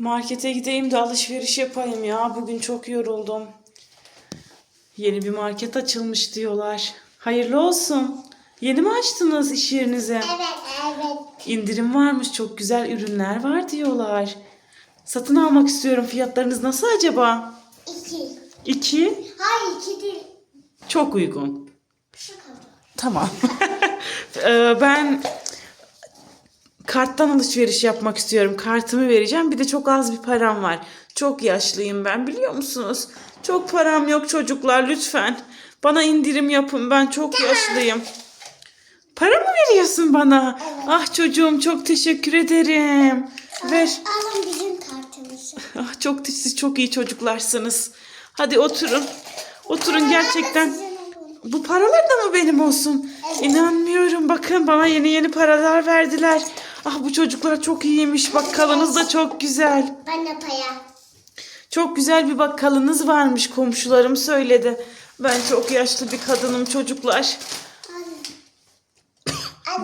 Markete gideyim de alışveriş yapayım ya. Bugün çok yoruldum. Yeni bir market açılmış diyorlar. Hayırlı olsun. Yeni mi açtınız iş yerinizi? Evet, evet. İndirim varmış. Çok güzel ürünler var diyorlar. Satın almak istiyorum. Fiyatlarınız nasıl acaba? İki. İki. Hayır, iki değil. Çok uygun. Şu kadar. Tamam. Ee, ben karttan alışveriş yapmak istiyorum. Kartımı vereceğim. Bir de çok az bir param var. Çok yaşlıyım ben biliyor musunuz? Çok param yok çocuklar lütfen. Bana indirim yapın. Ben çok yaşlıyım. Para mı veriyorsun bana? Ah çocuğum çok teşekkür ederim. Ver. Alın bizim kartımızı. Ah çok siz çok iyi çocuklarsınız. Hadi oturun. Oturun gerçekten. Bu paralar da mı benim olsun? Evet. İnanmıyorum. Bakın bana yeni yeni paralar verdiler. Ah bu çocuklar çok iyiymiş. Bakkalınız da çok güzel. Ben de paya. Çok güzel bir bakkalınız varmış. Komşularım söyledi. Ben çok yaşlı bir kadınım çocuklar.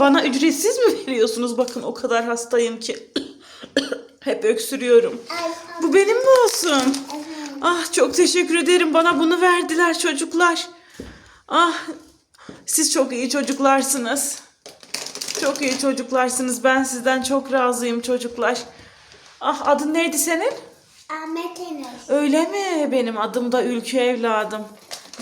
Bana ücretsiz mi veriyorsunuz? Bakın o kadar hastayım ki. Hep öksürüyorum. Bu benim mi olsun? Ah çok teşekkür ederim. Bana bunu verdiler çocuklar. Ah siz çok iyi çocuklarsınız. Çok iyi çocuklarsınız. Ben sizden çok razıyım çocuklar. Ah adın neydi senin? Ahmet Enes. Öyle mi? Benim adım da Ülkü evladım.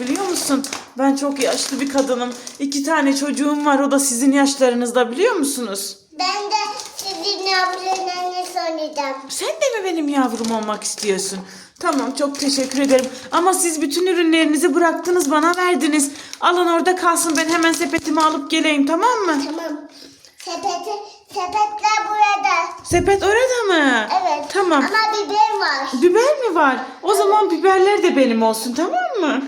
Biliyor musun? Ben çok yaşlı bir kadınım. İki tane çocuğum var. O da sizin yaşlarınızda biliyor musunuz? Ben de sizin yavrularına soracağım. Sen de mi benim yavrum olmak istiyorsun? Tamam çok teşekkür ederim. Ama siz bütün ürünlerinizi bıraktınız bana verdiniz. Alın orada kalsın ben hemen sepetimi alıp geleyim tamam mı? Tamam. Sepeti, sepetler burada. Sepet orada mı? Evet. Tamam. Ama biber var. Biber mi var? O zaman biberler de benim olsun tamam mı?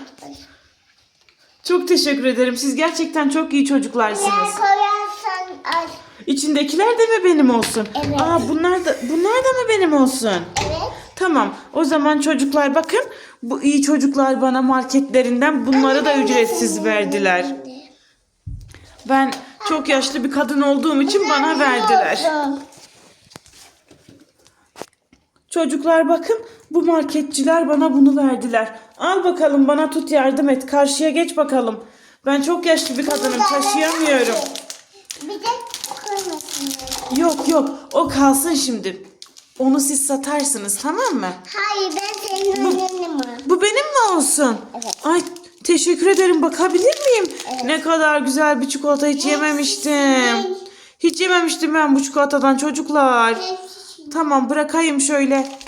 Çok teşekkür ederim. Siz gerçekten çok iyi çocuklarsınız. Yer koyarsan al. İçindekiler de mi benim olsun? Evet. Aa bunlar da bunlar da mı benim olsun? Evet. Tamam. O zaman çocuklar bakın. Bu iyi çocuklar bana marketlerinden bunları da ücretsiz verdiler. Ben çok yaşlı bir kadın olduğum için bana verdiler. Olsun. Çocuklar bakın bu marketçiler bana bunu verdiler. Al bakalım bana tut yardım et. Karşıya geç bakalım. Ben çok yaşlı bir kadınım taşıyamıyorum. Bir de koymasınlar. Yok yok o kalsın şimdi. Onu siz satarsınız tamam mı? Hayır ben senin önüne mi? Bu benim mi olsun? Evet. Ay teşekkür ederim bakabilir miyim? Ne kadar güzel bir çikolata hiç yememiştim. Hiç yememiştim ben bu çikolatadan çocuklar. Tamam bırakayım şöyle.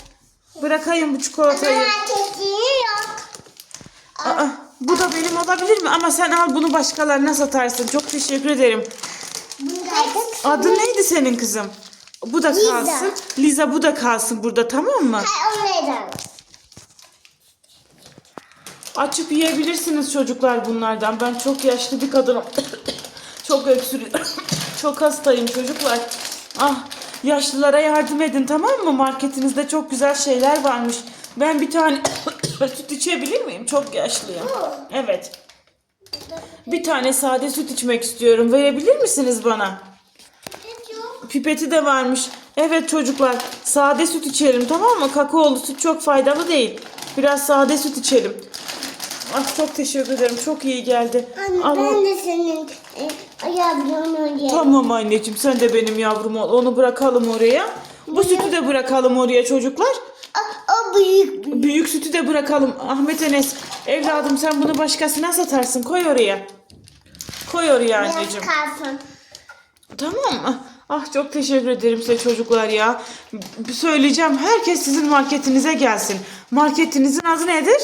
Bırakayım bu çikolatayı. Aa, bu da benim olabilir mi? Ama sen al bunu başkalarına satarsın. Çok teşekkür ederim. Adın neydi senin kızım? Bu da kalsın. Liza bu da kalsın burada tamam mı? Hayır. Açıp yiyebilirsiniz çocuklar bunlardan. Ben çok yaşlı bir kadınım. çok öksürüyorum. çok hastayım çocuklar. Ah yaşlılara yardım edin tamam mı? Marketinizde çok güzel şeyler varmış. Ben bir tane süt içebilir miyim? Çok yaşlıyım. Evet. Bir tane sade süt içmek istiyorum. Verebilir misiniz bana? Pipeti de varmış. Evet çocuklar sade süt içelim tamam mı? Kakaolu süt çok faydalı değil. Biraz sade süt içelim. Ah çok teşekkür ederim. Çok iyi geldi. Anne Al, ben de senin e, yavrunu yerim. Tamam anneciğim sen de benim yavrum ol. Onu bırakalım oraya. Bu sütü de bırakalım oraya çocuklar. O, o büyük büyük. Büyük sütü de bırakalım. Ahmet Enes evladım sen bunu başkasına satarsın. Koy oraya. Koy oraya Biraz anneciğim. kalsın. Tamam mı? Ah çok teşekkür ederim size çocuklar ya. Söyleyeceğim herkes sizin marketinize gelsin. Marketinizin adı nedir?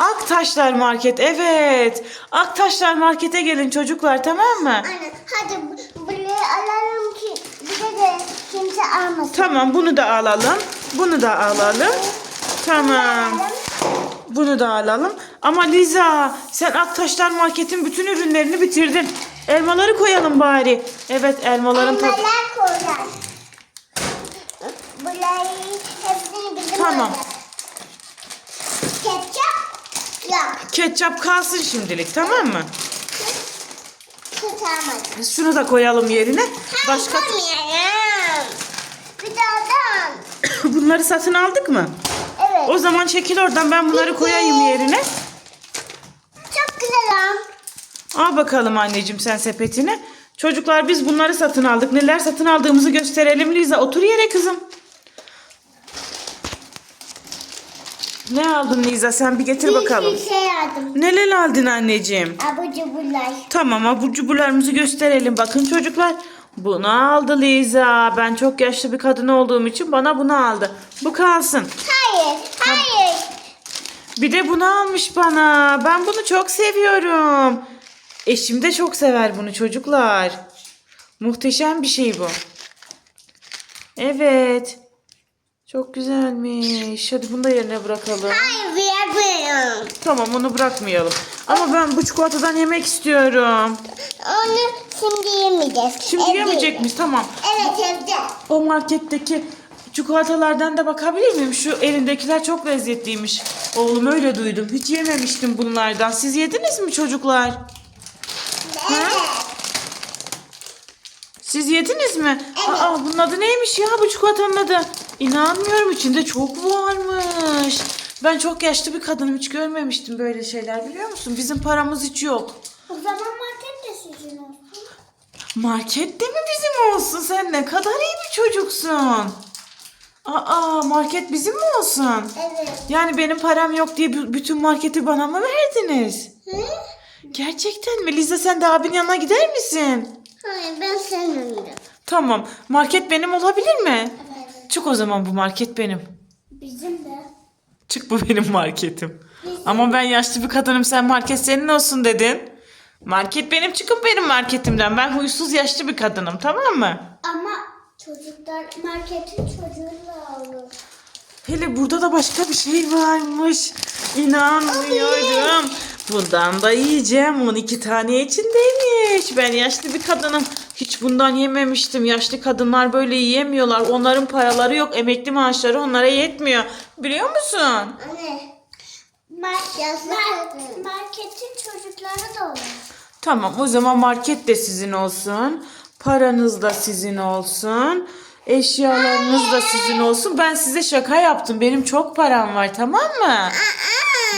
Aktaşlar Market evet. Aktaşlar Market'e gelin çocuklar tamam mı? Anne hadi bu- burayı alalım ki bir de, kimse almasın. Tamam bunu da alalım. Bunu da alalım. Tamam. Bunu da alalım. Ama Liza sen Aktaşlar Market'in bütün ürünlerini bitirdin. Elmaları koyalım bari. Evet elmaların tadı. Elmalar koyar. Burayı hepsini bizim Tamam. alacağız. Ketçap. Ketçap kalsın şimdilik tamam mı? Tutamaz. Şunu da koyalım yerine. Başka Hayır, koymayalım. Bir daha da Bunları satın aldık mı? Evet. O zaman çekil oradan ben bunları koyayım yerine. Çok güzel. Al bakalım anneciğim sen sepetine. Çocuklar biz bunları satın aldık. Neler satın aldığımızı gösterelim. Liza otur yere kızım. Ne aldın Liza sen bir getir bakalım. Bir sürü şey aldım. Neler aldın anneciğim? Abur cuburlar. Tamam abur cuburlarımızı gösterelim. Bakın çocuklar. Bunu aldı Liza. Ben çok yaşlı bir kadın olduğum için bana bunu aldı. Bu kalsın. Hayır. Hayır. Bir de bunu almış bana. Ben bunu çok seviyorum. Eşim de çok sever bunu çocuklar. Muhteşem bir şey bu. Evet. Çok güzelmiş. Hadi bunu da yerine bırakalım. Hayır vermiyorum. Tamam onu bırakmayalım. Ama ben bu çikolatadan yemek istiyorum. Onu şimdi yemeyeceğiz. Şimdi Evde yemeyecek miyiz? Tamam. Evet evde. O marketteki çikolatalardan da bakabilir miyim? Şu elindekiler çok lezzetliymiş. Oğlum öyle duydum. Hiç yememiştim bunlardan. Siz yediniz mi çocuklar? Evet. Siz yediniz mi? Aa bunun adı neymiş ya bu çikolatanın adı? İnanmıyorum içinde çok varmış. Ben çok yaşlı bir kadınım hiç görmemiştim böyle şeyler biliyor musun? Bizim paramız hiç yok. O zaman market de sizin olsun. Markette mi bizim olsun? Sen ne kadar iyi bir çocuksun. Aa market bizim mi olsun? Evet. Yani benim param yok diye bütün marketi bana mı verdiniz? Hı? Gerçekten mi? Liza sen de abinin yanına gider misin? Hayır ben sevmiyorum. Tamam. Market benim olabilir mi? Evet. Çık o zaman bu market benim. Bizim de. Çık bu benim marketim. Ama ben yaşlı bir kadınım sen market senin olsun dedin. Market benim çıkın benim marketimden. Ben huysuz yaşlı bir kadınım tamam mı? Ama çocuklar marketin çocuğuyla olur. Hele burada da başka bir şey varmış. İnanmıyorum. Bundan da yiyeceğim. 12 tane içindeymiş. Ben yaşlı bir kadınım. Hiç bundan yememiştim. Yaşlı kadınlar böyle yiyemiyorlar. Onların paraları yok. Emekli maaşları onlara yetmiyor. Biliyor musun? Anne. Market, marketin çocukları da olur. Tamam o zaman market de sizin olsun. Paranız da sizin olsun. Eşyalarınız da sizin olsun. Ben size şaka yaptım. Benim çok param var tamam mı?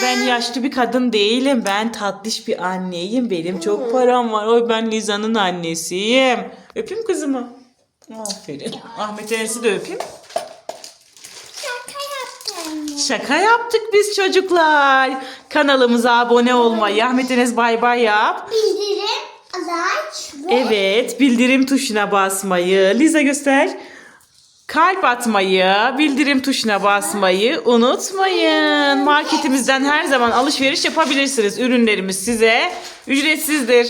Ben yaşlı bir kadın değilim. Ben tatlış bir anneyim. Benim çok param var. Oy ben Liza'nın annesiyim. Öpeyim kızımı. Aferin. Ahmet Enes'i de öpeyim. Şaka yaptım. Şaka yaptık biz çocuklar. Kanalımıza abone olmayı. Ahmet Enes bay bay yap. Bildirim, like ve Evet, bildirim tuşuna basmayı. Liza göster. Kalp atmayı, bildirim tuşuna basmayı unutmayın. Marketimizden her zaman alışveriş yapabilirsiniz. Ürünlerimiz size ücretsizdir.